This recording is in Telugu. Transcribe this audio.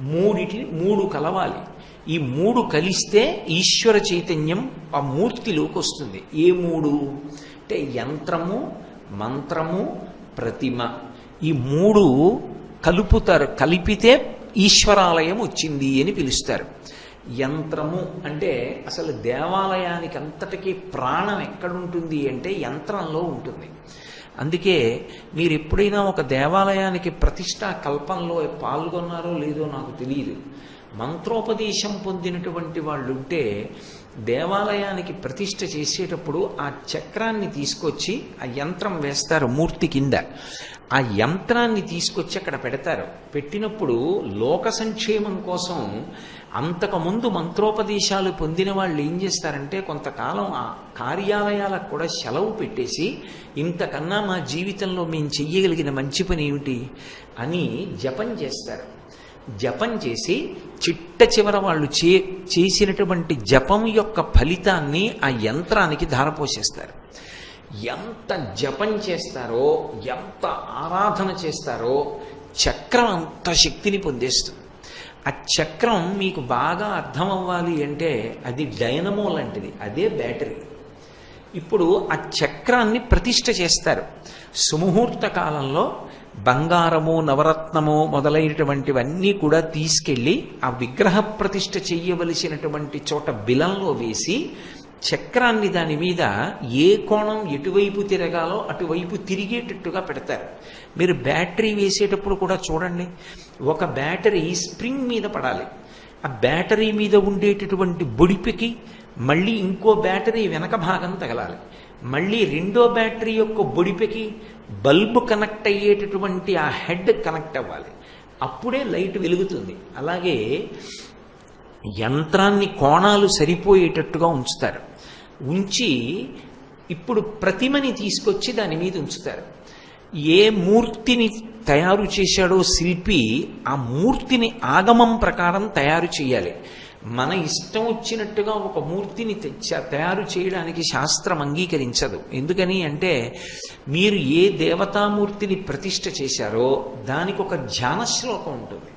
మూడిటి మూడు కలవాలి. ఈ మూడు కలిస్తే ఈశ్వర చైతన్యం ఆ మూర్తిలోకి వస్తుంది. ఏ మూడు? అంటే యంత్రము మంత్రము ప్రతిమ. ఈ మూడు కలుపుతారు కలిపితే ఈశ్వరాలయం వచ్చింది అని పిలుస్తారు. యంత్రము అంటే అసలు దేవాలయానికి అంతటికీ ప్రాణం ఎక్కడుంటుంది అంటే యంత్రంలో ఉంటుంది. అందుకే మీరు ఎప్పుడైనా ఒక దేవాలయానికి ప్రతిష్టా కల్పనలో పాల్గొన్నారో లేదో నాకు తెలియదు. మంత్రోపదేశం పొందినటువంటి వాళ్ళు ఉంటే దేవాలయానికి ప్రతిష్ట చేసేటప్పుడు ఆ చక్రాన్ని తీసుకొచ్చి ఆ యంత్రం వేస్తారు మూర్తి కింద. ఆ యంత్రాన్ని తీసుకొచ్చి అక్కడ పెడతారు. పెట్టినప్పుడు లోక సంక్షేమం కోసం అంతకుముందు మంత్రోపదేశాలు పొందిన వాళ్ళు ఏం చేస్తారంటే కొంతకాలం ఆ కార్యాలయాలకు కూడా సెలవు పెట్టేసి ఇంతకన్నా మా జీవితంలో మేము చెయ్యగలిగిన మంచి పని ఏమిటి అని జపం చేస్తారు. జపం చేసి చిట్ట చివర వాళ్ళు చే చేసినటువంటి జపం యొక్క ఫలితాన్ని ఆ యంత్రానికి ధారపోసేస్తారు. ఎంత జపం చేస్తారో ఎంత ఆరాధన చేస్తారో చక్రం అంత శక్తిని పొందేస్తుంది. ఆ చక్రం మీకు బాగా అర్థం అవ్వాలి అంటే అది డైనమో లాంటిది అదే బ్యాటరీ. ఇప్పుడు ఆ చక్రాన్ని ప్రతిష్ట చేస్తారు. సుముహూర్త కాలంలో బంగారము నవరత్నము మొదలైనటువంటివన్నీ కూడా తీసుకెళ్ళి ఆ విగ్రహ ప్రతిష్ఠ చెయ్యవలసినటువంటి చోట బిలంలో వేసి చక్రాన్ని దాని మీద ఏ కోణం ఎటువైపు తిరగాలో అటువైపు తిరిగేటట్టుగా పెడతారు. మీరు బ్యాటరీ వేసేటప్పుడు కూడా చూడండి ఒక బ్యాటరీ స్ప్రింగ్ మీద పడాలి. ఆ బ్యాటరీ మీద ఉండేటటువంటి బొడిపికి మళ్ళీ ఇంకో బ్యాటరీ వెనక భాగం తగలాలి. మళ్ళీ రెండో బ్యాటరీ యొక్క బొడిపికి బల్బు కనెక్ట్ అయ్యేటటువంటి ఆ హెడ్ కనెక్ట్ అవ్వాలి. అప్పుడే లైట్ వెలుగుతుంది. అలాగే యంత్రాన్ని కోణాలు సరిపోయేటట్టుగా ఉంచుతారు. ఉంచి ఇప్పుడు ప్రతిమని తీసుకొచ్చి దాని మీద ఉంచుతారు. ఏ మూర్తిని తయారు చేశాడో శిల్పి ఆ మూర్తిని ఆగమం ప్రకారం తయారు చేయాలి. మన ఇష్టం వచ్చినట్టుగా ఒక మూర్తిని తెచ్చ- తయారు చేయడానికి శాస్త్రం అంగీకరించదు. ఎందుకని అంటే మీరు ఏ దేవతామూర్తిని ప్రతిష్ట చేశారో దానికి ఒక ధ్యాన శ్లోకం ఉంటుంది.